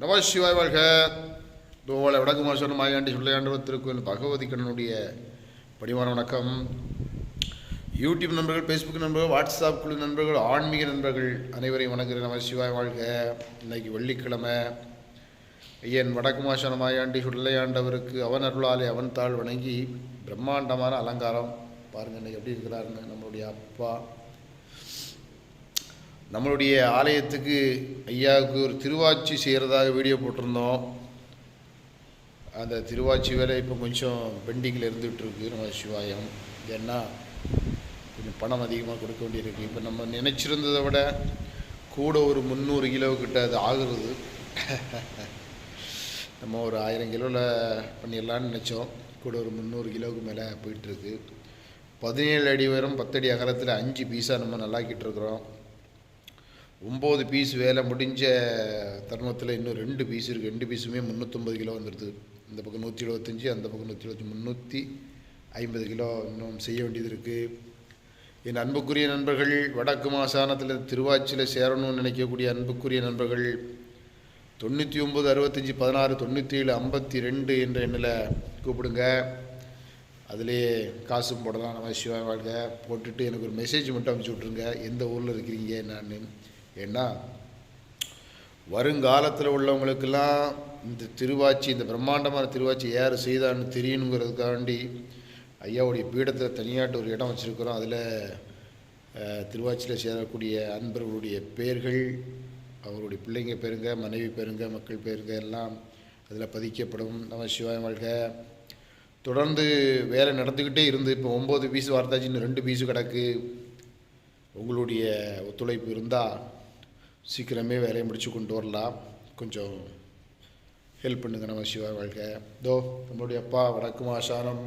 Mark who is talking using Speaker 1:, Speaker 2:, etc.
Speaker 1: நம சிவாய் வாழ்க தோவலை வடக்கு மாசம் மாயாண்டி சொல்லையாண்டவர் திருக்கோயில் பகவதி கண்ணனுடைய பணிவான வணக்கம். யூடியூப் நண்பர்கள் ஃபேஸ்புக் நண்பர்கள் வாட்ஸ்அப் குழு நண்பர்கள் ஆன்மீக நண்பர்கள் அனைவரையும் வணங்குகிறேன். நம சிவாய் வாழ்க. இன்னைக்கு வெள்ளிக்கிழமை. ஐயன் வடக்கு மாசன மாயாண்டி சொல்லையாண்டவருக்கு அவன் அருளாலே அவன் தாள் வணங்கி பிரம்மாண்டமான அலங்காரம். பாருங்கள் இன்னைக்கு எப்படி இருக்கிறாருன்னு நம்மளுடைய அப்பா. நம்மளுடைய ஆலயத்துக்கு ஐயாவுக்கு ஒரு திருவாச்சி செய்கிறதாக வீடியோ போட்டிருந்தோம். அந்த திருவாச்சி வேலை இப்போ கொஞ்சம் பெண்டிங்கில் இருந்துகிட்ருக்கு நம்ம சிவாயம். ஏன்னா கொஞ்சம் பணம் அதிகமாக கொடுக்க வேண்டியிருக்கு. இப்போ நம்ம நினச்சிருந்ததை விட கூட ஒரு முந்நூறு கிலோ கிட்ட அது ஆகுறது. நம்ம ஒரு ஆயிரம் கிலோவில் பண்ணிடலான்னு நினச்சோம். கூட ஒரு முந்நூறு கிலோவுக்கு மேலே போயிட்டுருக்கு. பதினேழு அடி உயரம் பத்தடி அகலத்தில் அஞ்சு பீஸாக நம்ம நல்லாக்கிட்டு இருக்கிறோம். ஒம்பது பீஸ் வேலை முடிஞ்ச தருணத்தில் இன்னும் ரெண்டு பீஸ் இருக்குது ரெண்டு பீஸுமே முந்நூற்றம்பது கிலோ வந்துடுது இந்த பக்கம் நூற்றி எழுபத்தஞ்சி அந்த பக்கம் நூற்றி எழுபத்தி முந்நூற்றி ஐம்பது கிலோ இன்னும் செய்ய வேண்டியது இருக்குது என் அன்புக்குரிய நண்பர்கள் வடக்கு மாசானத்தில் திருவாச்சியில் சேரணும்னு நினைக்கக்கூடிய அன்புக்குரிய நண்பர்கள் தொண்ணூற்றி ஒம்பது அறுபத்தஞ்சி பதினாறு தொண்ணூற்றி ஏழு ஐம்பத்தி ரெண்டு என்ற எண்ணில் கூப்பிடுங்க. அதிலேயே காசும் போடலாம். நம்ம சிவா வாழ்க. போட்டுட்டு எனக்கு ஒரு மெசேஜ் மட்டும் அனுப்பிச்சி விட்ருங்க எந்த ஊரில் இருக்கிறீங்க நான் ஏன்னா வருங்காலத்தில் உள்ளவங்களுக்கெல்லாம் இந்த திருவாச்சி இந்த பிரம்மாண்டமான திருவாச்சி யார் செய்தான்னு தெரியணுங்கிறதுக்காண்டி ஐயாவுடைய பீடத்தில் தனியாட்டு ஒரு இடம் வச்சுருக்கிறோம். அதில் திருவாச்சியில் சேரக்கூடிய அன்பர்களுடைய பேர்கள் அவருடைய பிள்ளைங்க பேருங்க மனைவி பேருங்க மக்கள் பேருங்க எல்லாம் அதில் பதிக்கப்படும். நம்ம சிவாய வாழ்க. தொடர்ந்து வேலை நடந்துக்கிட்டே இருந்து இப்போ ஒம்பது பீஸ் வார்த்தாச்சின்னு ரெண்டு பீஸு கிடக்கு. உங்களுடைய ஒத்துழைப்பு இருந்தால் சீக்கிரமே வேலையை முடிச்சு கொண்டு வரலாம். கொஞ்சம் ஹெல்ப் பண்ணுங்க நம்ம சிவா வாழ்க்கை தோ நம்மளுடைய அப்பா வடக்கு மாசானம்